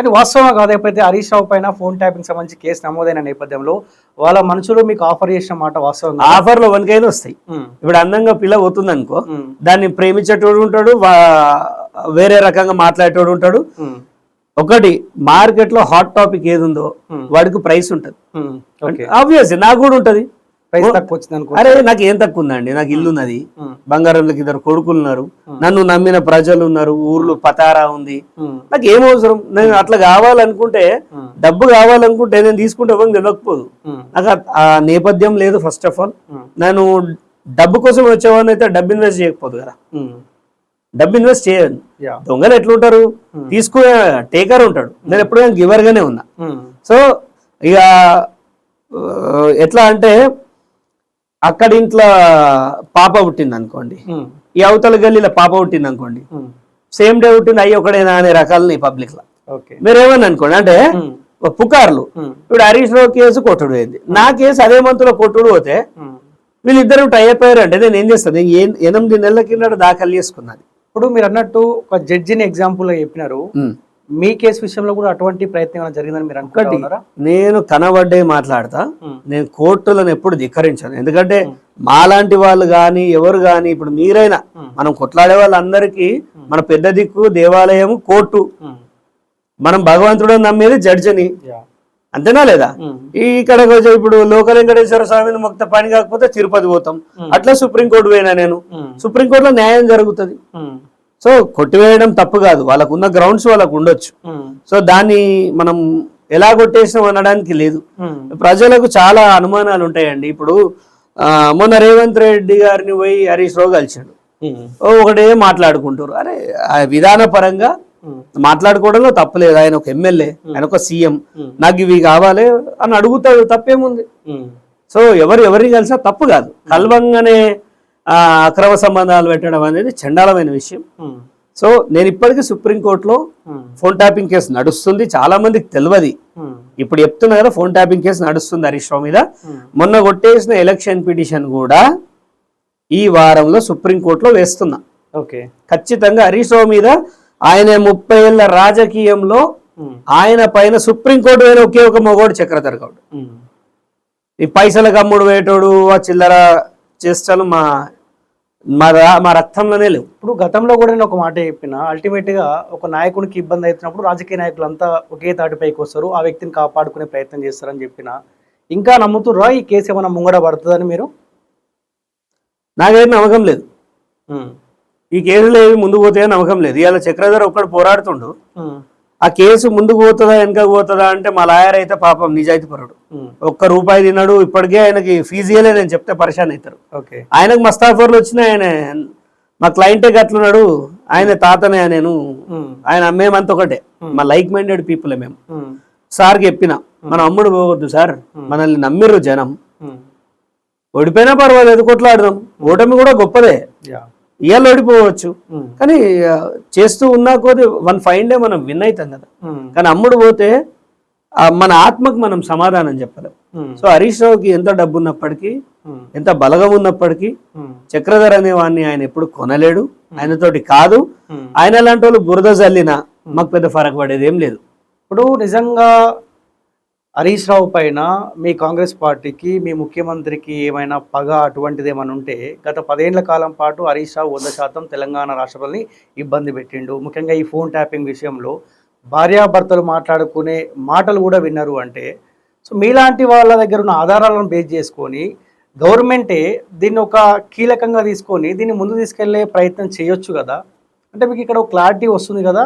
కానీ వాస్తవం కాదైతే హరీష్ రావు పైన ఫోన్ ట్యాపింగ్ సంబంధించి కేసు నమోదైన నేపథ్యంలో వాళ్ళ మనుషులు మీకు ఆఫర్ చేసిన మాట వాస్తవం కాదా? ఆఫర్లు వనకైనా వస్తాయి. ఇప్పుడు అందంగా పిల్ల పోతుంది అనుకో దాన్ని ప్రేమించేటోడు ఉంటాడు వేరే రకంగా మాట్లాడేటోడు ఉంటాడు. ఒకటి మార్కెట్లో హాట్ టాపిక్ ఏది ఉందో. వాడికి ప్రైస్ ఉంటుంది. ఆబ్వియస్ నాకు కూడా ఉంటది. అరే నాకు ఏం తక్కువ ఉందండి? నాకు ఇల్లు ఉన్నది. బంగారంలోకి ఇద్దరు కొడుకులు ఉన్నారు నన్ను నమ్మిన ప్రజలు ఉన్నారు. ఊర్లో పతారా ఉంది. నాకు ఏం అవసరం? నేను అట్లా కావాలనుకుంటే డబ్బు కావాలనుకుంటే నేను తీసుకుంటే తెలియకపోదు నాకు ఆ- నేపథ్యం లేదు ఫస్ట్ ఆఫ్ ఆల్ నేను డబ్బు కోసం వచ్చేవాడిని అయితే డబ్బు ఇన్వెస్ట్ చేయకపోదు కదా. డబ్బు ఇన్వెస్ట్ చేయను. దొంగలు ఎట్లుంటారు? తీసుకునే టేకర్ ఉంటాడు. నేను ఎప్పుడైనా గివర్ గానే ఉన్నా. సో ఇక ఎట్లా అంటే అక్కడ ఇంట్లో పాప పుట్టింది అనుకోండి ఈ అవతల గల్లీలో పాప పుట్టింది అనుకోండి సేమ్ డే పుట్టింది అయ్యి ఒకడేనా అనే రకాలని పబ్లిక్లో. ఓకే. మీరు ఏమని అనుకోండి అంటే పుకార్లు. ఇప్పుడు హరీష్ రావు కేసు కొట్టుడు అయింది నా కేసు అదే మంత్లో కొట్టుడు పోతే. వీళ్ళిద్దరు టై అయిపోయారు అంటే నేను ఏం చేస్తాను? నేను ఎనిమిది నెలల కింద దాఖలు చేసుకున్నది ఇప్పుడు మీరు అన్నట్టు ఒక జడ్జిని ఎగ్జాంపుల్గా చెప్పినారు. మీ కేసు విషయంలో కూడా అటువంటి ప్రయత్నం ఏమైనా జరిగిందని మీరు ఉన్నారా? నేను కనబడ్డే మాట్లాడతా. నేను కోర్టులను ఎప్పుడు ధిక్కరించాను. ఎందుకంటే మాలాంటి వాళ్ళు కానీ ఎవరు కానీ ఇప్పుడు మీరైనా. మనం కొట్లాడే వాళ్ళందరికీ మన పెద్ద దిక్కు దేవాలయం కోర్టు. మనం భగవంతుడు నమ్మేది జడ్జిని. అంతేనా లేదా? ఇక్కడ కొంచెం ఇప్పుడు లోక వెంకటేశ్వర స్వామిని మొక్త పని కాకపోతే తిరుపతి పోతాం. అట్లా సుప్రీంకోర్టు పోయినా నేను. సుప్రీంకోర్టులో న్యాయం జరుగుతుంది. సో కొట్టివేయడం తప్పు కాదు. వాళ్ళకు ఉన్న గ్రౌండ్స్ వాళ్ళకు ఉండొచ్చు. సో దాన్ని మనం ఎలా కొట్టేసినాం అనడానికి లేదు. ప్రజలకు చాలా అనుమానాలు ఉంటాయండి. ఇప్పుడు మొన్న రేవంత్ రెడ్డి గారిని పోయి హరీష్ రావు కలిసాడు ఒకటే మాట్లాడుకుంటారు. అరే ఆ విధాన పరంగా మాట్లాడుకోవడంలో తప్పలేదు ఆయన ఒక ఎమ్మెల్యే ఆయన ఒక సీఎం. నాకు ఇవి కావాలి అని అడుగుతాడు తప్పేముంది? సో ఎవరు ఎవరిని కలిసినా తప్పు కాదు. కల్వంగానే అక్రమ సంబంధాలు పెట్టడం అనేది చండాలమైన విషయం. సో నేను ఇప్పటికీ సుప్రీంకోర్టులో ఫోన్ ట్యాపింగ్ కేసు నడుస్తుంది చాలా మందికి తెలియదు ఇప్పుడు చెప్తున్నా కదా ఫోన్ ట్యాపింగ్ కేసు నడుస్తుంది హరీష్ రావు మీద. మొన్న కొట్టేసిన ఎలక్షన్ పిటిషన్ కూడా ఈ వారంలో సుప్రీంకోర్టులో వేస్తున్నా. ఓకే. ఖచ్చితంగా హరీష్ రావు మీద ఆయన ముప్పై ఏళ్ళ రాజకీయంలో ఆయన పైన సుప్రీంకోర్టు వేరే ఒకే ఒక మగోడు చక్రధర్ గౌడ్ ఈ పైసలకు అమ్ముడు వేటోడు ఆ చిల్లర చేష్టలు మా మా మా రక్తంలోనే లేవు. ఇప్పుడు గతంలో కూడా నేను ఒక మాట చెప్పిన అల్టిమేట్గా ఒక నాయకునికి ఇబ్బంది అవుతున్నప్పుడు రాజకీయ నాయకులంతా ఒకే తాటిపైకి వస్తారు ఆ వ్యక్తిని కాపాడుకునే ప్రయత్నం చేస్తారని చెప్పిన. ఇంకా నమ్ముతుర్రా ఈ కేసు ఏమైనా ముంగడ పడుతుందని మీరు? నాకేం నమ్మకం లేదు. ఈ కేసులో ఏవి ముందుకు పోతాయో నమ్మకం లేదు. ఇవాళ చక్రధర్ ఒక్కడు పోరాడుతుండు. ఆ కేసు ముందుకు పోతుందా వెనక పోతుందా అంటే మా లాయర్ అయితే పాపం నిజాయితీ పరుడు ఉమ్, ఒక్క రూపాయి తిన్నాడు ఇప్పటికే ఆయనకి ఫీజు ఇయ్యలే నేను చెప్తే పరిశాన్ అవుతారు. ఓకే. ఆయనకు మస్తాఫర్లు వచ్చినాయి ఆయన మా క్లయింటే గట్లున్నాడు ఆయన తాతనే నేను ఉమ్, ఆయన మేమంతా ఒకటే. మా లైక్ మైండెడ్ పీపుల్ మేము. సార్కి చెప్పిన మన అమ్ముడు పోవద్దు సార్ మనల్ని నమ్మిర్రు జనం. ఓడిపోయినా పర్వాలేదు కొట్లాడదాం. ఓటమి కూడా గొప్పదే. ఇవాళ ఓడిపోవచ్చు. కానీ చేస్తూ ఉన్నా కొద్ది వన్ ఫైన్ డే మనం విన్ అవుతాం కదా. కానీ అమ్ముడు పోతే మన ఆత్మకు మనం సమాధానం చెప్పలేం. సో హరీష్ రావుకి ఎంత డబ్బు ఉన్నప్పటికీ ఎంత బలగం ఉన్నప్పటికీ చక్రధర్ అనే వాడిని ఆయన ఎప్పుడు కొనలేడు. ఆయనతోటి కాదు. ఉమ్. ఆయన లాంటి వాళ్ళు బురద జల్లినా మాకు పెద్ద ఫరక్ పడేది ఏం లేదు. ఇప్పుడు నిజంగా హరీష్ రావు పైన మీ కాంగ్రెస్ పార్టీకి మీ ముఖ్యమంత్రికి ఏమైనా పగ అటువంటిది ఏమైనా ఉంటే గత పదేళ్ళ కాలం పాటు హరీష్ రావు వంద శాతం తెలంగాణ రాష్ట్రాలని ఇబ్బంది పెట్టిండు. ముఖ్యంగా ఈ ఫోన్ ట్యాపింగ్ విషయంలో భార్యాభర్తలు మాట్లాడుకునే మాటలు కూడా విన్నారు అంటే సో మీలాంటి వాళ్ళ దగ్గర ఉన్న ఆధారాలను బేస్ చేసుకొని గవర్నమెంటే దీన్ని ఒక కీలకంగా తీసుకొని దీన్ని ముందు తీసుకెళ్ళే ప్రయత్నం చేయొచ్చు కదా? అంటే మీకు ఇక్కడ ఒక క్లారిటీ వస్తుంది కదా?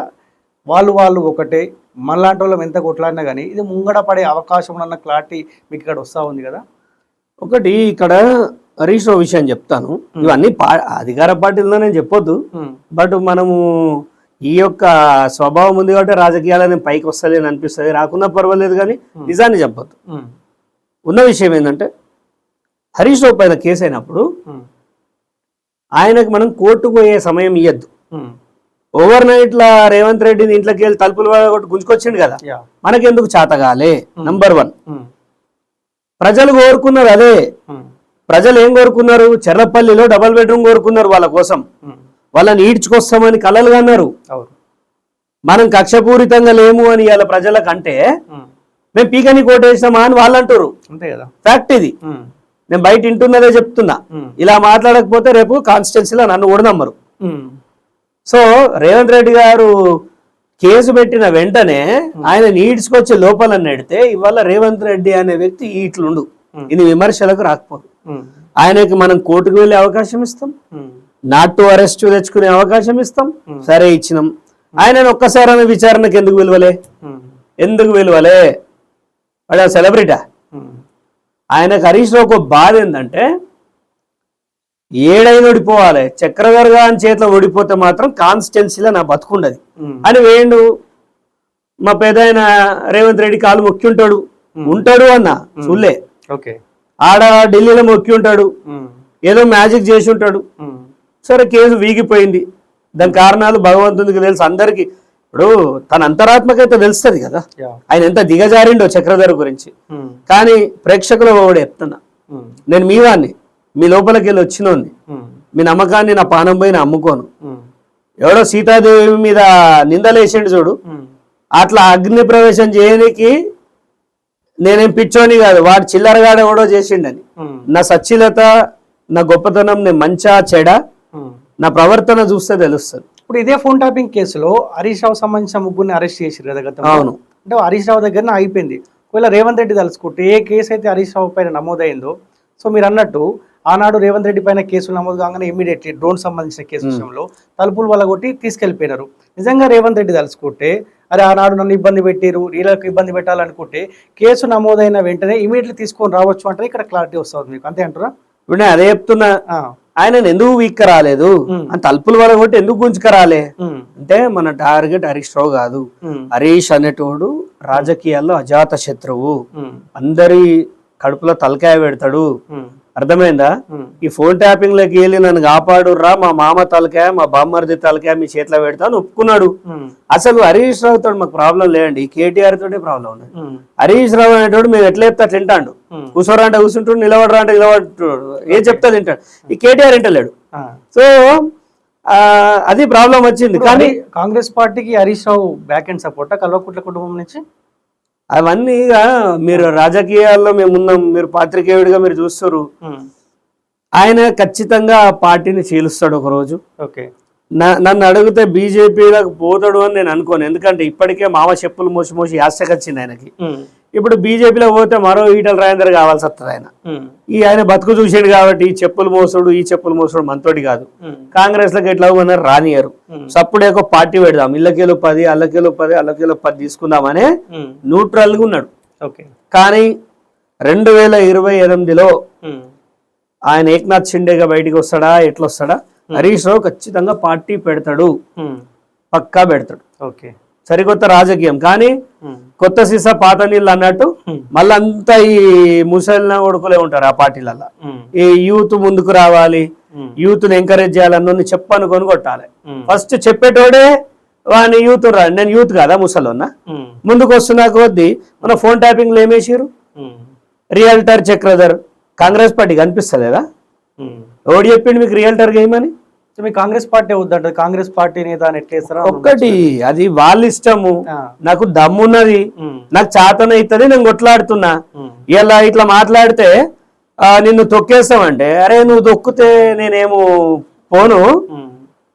వాళ్ళు వాళ్ళు ఒకటే. మనలాంటి వాళ్ళం ఎంత కొట్లాడినా కానీ ఇది ముంగడ పడే అవకాశం అన్న క్లారిటీ మీకు ఇక్కడ వస్తూ ఉంది కదా? ఒకటి ఇక్కడ హరీష్ రావు విషయం చెప్తాను. ఇవన్నీ పా అధికార పార్టీలో నేను చెప్పొద్దు. బట్ మనము ఈ యొక్క స్వభావం ఉంది కాబట్టి రాజకీయాలని పైకి వస్తలేని అనిపిస్తుంది. రాకున్నా పర్వాలేదు కానీ నిజాన్ని చెప్పొద్దు. ఉన్న విషయం ఏంటంటే హరీష్ రావు పైన కేసు అయినప్పుడు ఆయనకు మనం కోర్టుకు పోయే సమయం ఇవ్వద్దు ఓవర్ నైట్ లా రేవంత్ రెడ్డిని ఇంట్లోకి వెళ్ళి తలుపులు కొట్టి గుంజుకొచ్చిండు కదా. యా. మనకెందుకు చాతగాలే నంబర్ వన్ ప్రజలు కోరుకున్నారు అదే. ప్రజలు ఏం కోరుకున్నారు? చెర్లపల్లిలో డబల్ బెడ్రూమ్ కోరుకున్నారు వాళ్ళ కోసం. వాళ్ళని ఈడ్చుకొస్తామని కలలు అన్నారు మనం కక్షపూరితంగా లేము అని ఇలా ప్రజలకు అంటే ఉమ్. మేము పీకని కోటేసామా అని వాళ్ళు అంటారు అంతే కదా. ఫ్యాక్ట్ ఇది. నేను బయట ఇంటున్నదే చెప్తున్నా. ఇలా మాట్లాడకపోతే రేపు కాన్స్టిట్యున్సీలో నన్ను కూడా నమ్మరు. సో రేవంత్ రెడ్డి గారు కేసు పెట్టిన వెంటనే ఆయన నీడ్స్కొచ్చి లోపల నెడితే ఇవాళ రేవంత్ రెడ్డి అనే వ్యక్తి ఇట్లుండు. ఇది విమర్శలకు రాకపోదు. ఆయనకి మనం కోర్టుకు వెళ్ళే అవకాశం ఇస్తాం. నాట్ టు అరెస్ట్ తెచ్చుకునే అవకాశం ఇస్తాం. సరే ఇచ్చినాం. ఆయన ఒక్కసారి అనే విచారణకు ఎందుకు విలువలే. ఎందుకు విలువలే? వాడు సెలబ్రిటా. ఆయనకు హరీష్ రావు ఒక బాధ ఏంటంటే ఏడైనా ఓడిపోవాలి. చక్రధర్ అని చేతిలో ఓడిపోతే మాత్రం కాన్స్టిట్యున్సీలో నా బతుకుండదు. అని వేయండు. మా పెద్ద రేవంత్ రెడ్డి కాలు మొక్కి ఉంటాడు. ఉంటాడు అన్న చూలే ఓకే. ఆడ ఢిల్లీలో మొక్కి ఉంటాడు. ఏదో మ్యాజిక్ చేసి ఉంటాడు. సరే కేసు వీగిపోయింది. దాని కారణాలు భగవంతునికి తెలుసు అందరికి. ఇప్పుడు తన అంతరాత్మకైతే తెలుస్తుంది కదా. ఆయన ఎంత దిగజారిండో చక్రధర్ గురించి. కానీ ప్రేక్షకుల కూడా చెప్తున్నా. నేను మీ వాడిని మీ లోపలికి వెళ్ళి వచ్చినోని ఉమ్. మీ నమ్మకాన్ని నా పానం పోయి అమ్ముకోను. ఎవడో సీతాదేవి మీద నిందలేసిండు చూడు. అట్లా అగ్ని ప్రవేశం చేయనికి నేనేం పిచ్చోని కాదు వాడు చిల్లరగాడు ఎవడో చేసిండని. నా సచ్చిలత నా గొప్పతనం నేను మంచా చెడ. నా ప్రవర్తన చూస్తే తెలుస్తుంది ఇప్పుడు ఇదే ఫోన్ ట్యాపింగ్ కేసులో హరీష్ రావు సంబంధించిన ముగ్గురిని అరెస్ట్ చేసిరు కదా అవును. అంటే హరీష్ రావు దగ్గర అయిపోయింది ఒకవేళ రేవంత్ రెడ్డి తలుచుకుంటే ఏ కేసు అయితే హరీష్ రావు పైన నమోదైందో సో మీరు అన్నట్టు ఆనాడు రేవంత్ రెడ్డి పైన కేసులు నమోదు కాగానే ఇమీడియట్లీ డ్రోన్ సంబంధించిన కేసు విషయంలో తలుపులు వల్ల కొట్టి తీసుకెళ్ళిపోయినారు నిజంగా రేవంత్ రెడ్డి తలుచుకుంటే అరే ఆనాడు నన్ను ఇబ్బంది పెట్టారు వీళ్ళకి ఇబ్బంది పెట్టాలనుకుంటే కేసు నమోదైన వెంటనే ఇమీడియట్లీ తీసుకొని రావచ్చు అంటే ఇక్కడ క్లారిటీ వస్తుంది మీకు. అంతే అంటారా? ఇప్పుడు అదే చెప్తున్నా. ఆయన ఎందుకు వీక్ రాలేదు? తలుపుల వల్ల కొట్టి ఎందుకు గుంజుకరాలే. అంటే మన టార్గెట్ హరీష్ రావు కాదు. హరీష్ అనేటోడు రాజకీయాల్లో అజాత శత్రువు. అందరి కడుపులో తలకాయ పెడతాడు. అర్థమైందా. ఈ ఫోన్ ట్యాపింగ్లోకి వెళ్ళి నన్ను కాపాడుర్రా మా మామ తలకాయ మా బామ్మర్ది తలకాయ మీ చేతిలో పెడతా అని ఒప్పుకున్నాడు. అసలు హరీష్ రావు తోటి మాకు ప్రాబ్లం లేదండి. కేటీఆర్ తోటే ప్రాబ్లం ఉమ్. హరీష్ రావు అనేటోడు మేము ఎట్లా చెప్తే ఉమ్. కూర్చోరా అంటే కూర్చుంటాడు నిలబడరా అంటే నిలబడుతాడు. ఏం చెప్తా తింటాడు. ఈ కేటీఆర్ వింటలేడు. సో అది ప్రాబ్లం వచ్చింది. కానీ కానీ కాంగ్రెస్ పార్టీకి Harish Rao back and support Kalvakuntla కుటుంబం నుంచి? అవన్నీ మీరు రాజకీయాల్లో మేము ఉన్నాం మీరు పాత్రికేయుడిగా మీరు చూస్తారు. ఆయన ఖచ్చితంగా ఆ పార్టీని చీలుస్తాడు ఒక రోజు ఓకే నన్ను అడిగితే బీజేపీలకు పోతాడు అని నేను అనుకోను. ఎందుకంటే ఇప్పటికే మామ చెప్పులు మోసి మోసి యాసకొచ్చింది ఆయనకి. ఇప్పుడు బీజేపీలో పోతే మరో ఈటల రాజేందర్ కావాల్సి వస్తుంది ఆయన. ఈ ఆయన బతుకు చూసాడు కాబట్టి ఈ చెప్పులు మోసుడు ఈ చెప్పులు మోసుడు మనతోటి కాదు. కాంగ్రెస్లకు ఎట్లా ఉన్నారు రానియరు. సప్పుడు ఒక పార్టీ పెడదాం. ఇళ్ళకేలో పది అల్లకేలో పది అల్లకేలో పది తీసుకుందామనే న్యూట్రల్గా ఉన్నాడు. ఓకే. కానీ రెండు వేల ఇరవై ఎనిమిదిలో ఆయన ఏక్నాథ్ షిండేగా బయటికి వస్తాడా? ఎట్లా వస్తాడా హరీష్ రావు ఖచ్చితంగా పార్టీ పెడతాడు. పక్కా పెడతాడు. ఓకే. సరికొత్త రాజకీయం. కానీ కొత్త సీసా పాత నీళ్ళు అన్నట్టు మళ్ళీ అంతా ఈ ముసలిన కొడుకులే ఉంటారు ఆ పార్టీలలో ఈ యూత్ ముందుకు రావాలి యూత్ని ఎంకరేజ్ చేయాలన్న చెప్పనుకొని కొట్టాలి. ఫస్ట్ చెప్పేటోడే వాని యూత్ రా నేను యూత్ కాదా ముసలోన్నా? ముందుకు వస్తున్నా కొద్దీ మన ఫోన్ ట్యాపింగ్లు ఏమేసారు రియల్టర్ చక్రధర్ కాంగ్రెస్ పార్టీ కనిపిస్తలేదా? ఎవడు చెప్పిండు మీకు రియల్టర్ గేమని సో మీ కాంగ్రెస్ పార్టీ వద్దంట కాంగ్రెస్ పార్టీ నేత అని ఎట్లేస్తారా ఒక్కటి అది వాళ్ళ ఇష్టము. నాకు దమ్మున్నది. నాకు చాతన అవుతుంది నేను కొట్లాడుతున్నా. ఇలా ఇట్లా మాట్లాడితే నిన్ను తొక్కేస్తామంటే అరే నువ్వు తొక్కితే నేనేమో పోను.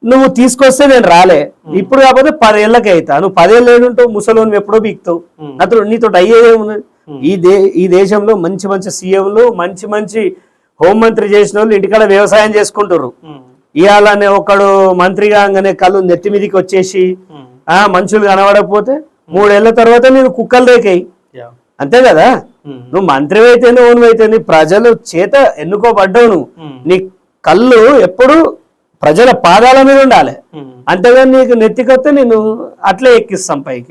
నువ్వు తీసుకొస్తే నేను రాలే. ఇప్పుడు కాకపోతే పదేళ్ళకి అవుతా. నువ్వు పదేళ్ళు ఏడుంటావు ముసలోని ఎప్పుడో బీక్తావు. నాతో నీతో అయ్యేదే ఉన్నది ఈ దే ఈ దేశంలో మంచి మంచి సీఎంలు మంచి మంచి హోంమంత్రి చేసిన వాళ్ళు ఇంటికాడ వ్యవసాయం చేసుకుంటారు ఇవాళనే ఒకడు మంత్రి కాగానే కళ్ళు నెత్తి మీదకి వచ్చేసి ఆ మనుషులు కనబడకపోతే మూడేళ్ళ తర్వాత నేను కుక్కలు రేకాయి. అంతే కదా? నువ్వు మంత్రి అయితేనే ఓను అయితేనే ప్రజలు చేత ఎన్నుకోబడ్డావు నువ్వు. నీ కళ్ళు ఎప్పుడు ప్రజల పాదాల మీద ఉండాలి. అంతేగాని నీకు నెత్తికొస్తే నేను అట్లే ఎక్కిస్తాం పైకి.